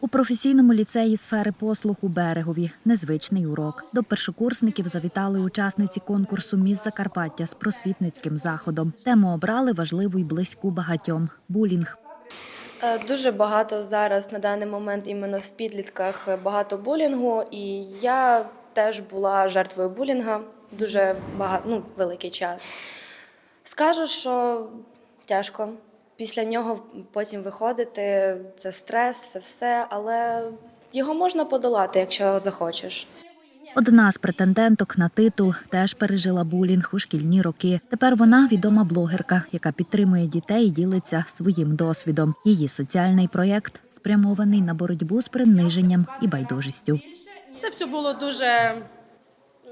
У професійному ліцеї сфери послуг у Берегові незвичний урок. До першокурсників завітали учасниці конкурсу Міс Закарпаття з просвітницьким заходом. Тему обрали важливу й близьку багатьом булінг. Е, Дуже багато зараз на даний момент іменно в підлітках багато булінгу, і я теж була жертвою булінга дуже багато, ну, великий час. Скажу, що тяжко. Після нього потім виходити це стрес, це все, але його можна подолати, якщо захочеш. Одна з претенденток на титул теж пережила булінг у шкільні роки. Тепер вона відома блогерка, яка підтримує дітей і ділиться своїм досвідом. Її соціальний проєкт спрямований на боротьбу з приниженням і байдужістю. Це все було дуже,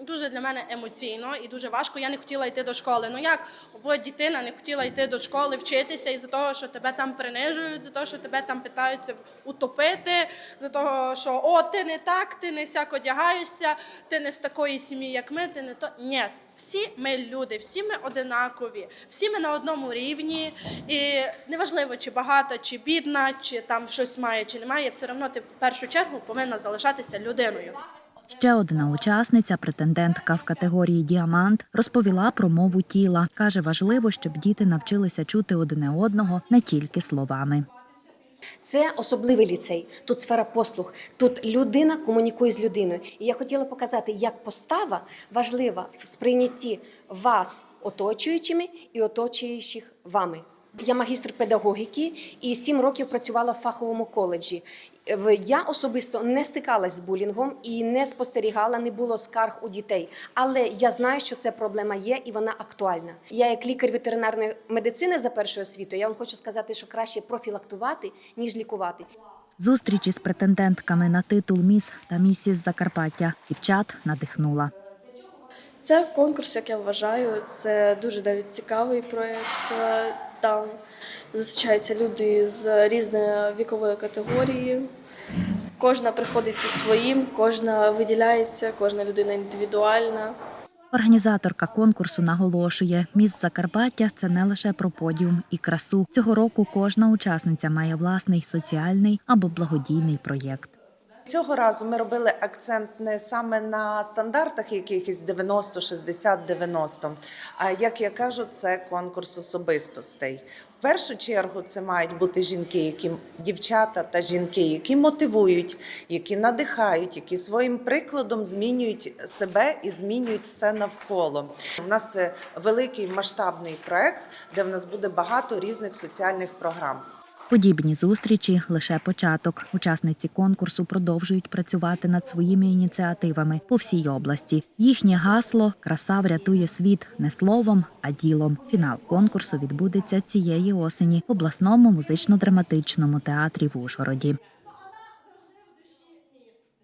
дуже для мене емоційно і дуже важко. Я не хотіла йти до школи. Ну як бо дитина не хотіла йти до школи, вчитися із-за того, що тебе там принижують, за того, що тебе там питаються утопити, за того, що о, ти не так, ти не сяк одягаєшся, ти не з такої сім'ї, як ми, ти не то. Ні. Всі ми люди, всі ми одинакові, всі ми на одному рівні. І неважливо, чи багата, чи бідна, чи там щось має, чи немає, все одно ти в першу чергу повинна залишатися людиною. Ще одна учасниця, претендентка в категорії Діамант, розповіла про мову тіла. Каже, важливо, щоб діти навчилися чути одне одного не тільки словами. Це особливий ліцей. Тут сфера послуг. Тут людина комунікує з людиною. І я хотіла показати, як постава важлива в сприйнятті вас оточуючими і оточуючих вами. Я магістр педагогіки і сім років працювала в фаховому коледжі. Я особисто не стикалась з булінгом і не спостерігала, не було скарг у дітей. Але я знаю, що ця проблема є і вона актуальна. Я, як лікар ветеринарної медицини за першою освітою, я вам хочу сказати, що краще профілактувати ніж лікувати. Зустрічі з претендентками на титул Міс та місіс Закарпаття дівчат надихнула. Це конкурс, як я вважаю, це дуже навіть цікавий проєкт. Е, Там зустрічаються люди з різної вікової категорії. Кожна приходить зі своїм, кожна виділяється, кожна людина індивідуальна. Організаторка конкурсу наголошує, міс Закарпаття це не лише про подіум і красу. Цього року кожна учасниця має власний соціальний або благодійний проєкт. Цього разу ми робили акцент не саме на стандартах якихось 90, 60, 90, а як я кажу, це конкурс особистостей. В першу чергу це мають бути жінки, які дівчата та жінки, які мотивують, які надихають, які своїм прикладом змінюють себе і змінюють все навколо. У нас це великий масштабний проект, де в нас буде багато різних соціальних програм. Подібні зустрічі лише початок. Учасниці конкурсу продовжують працювати над своїми ініціативами по всій області. Їхнє гасло Краса врятує світ не словом, а ділом. Фінал конкурсу відбудеться цієї осені в обласному музично-драматичному театрі в Ужгороді.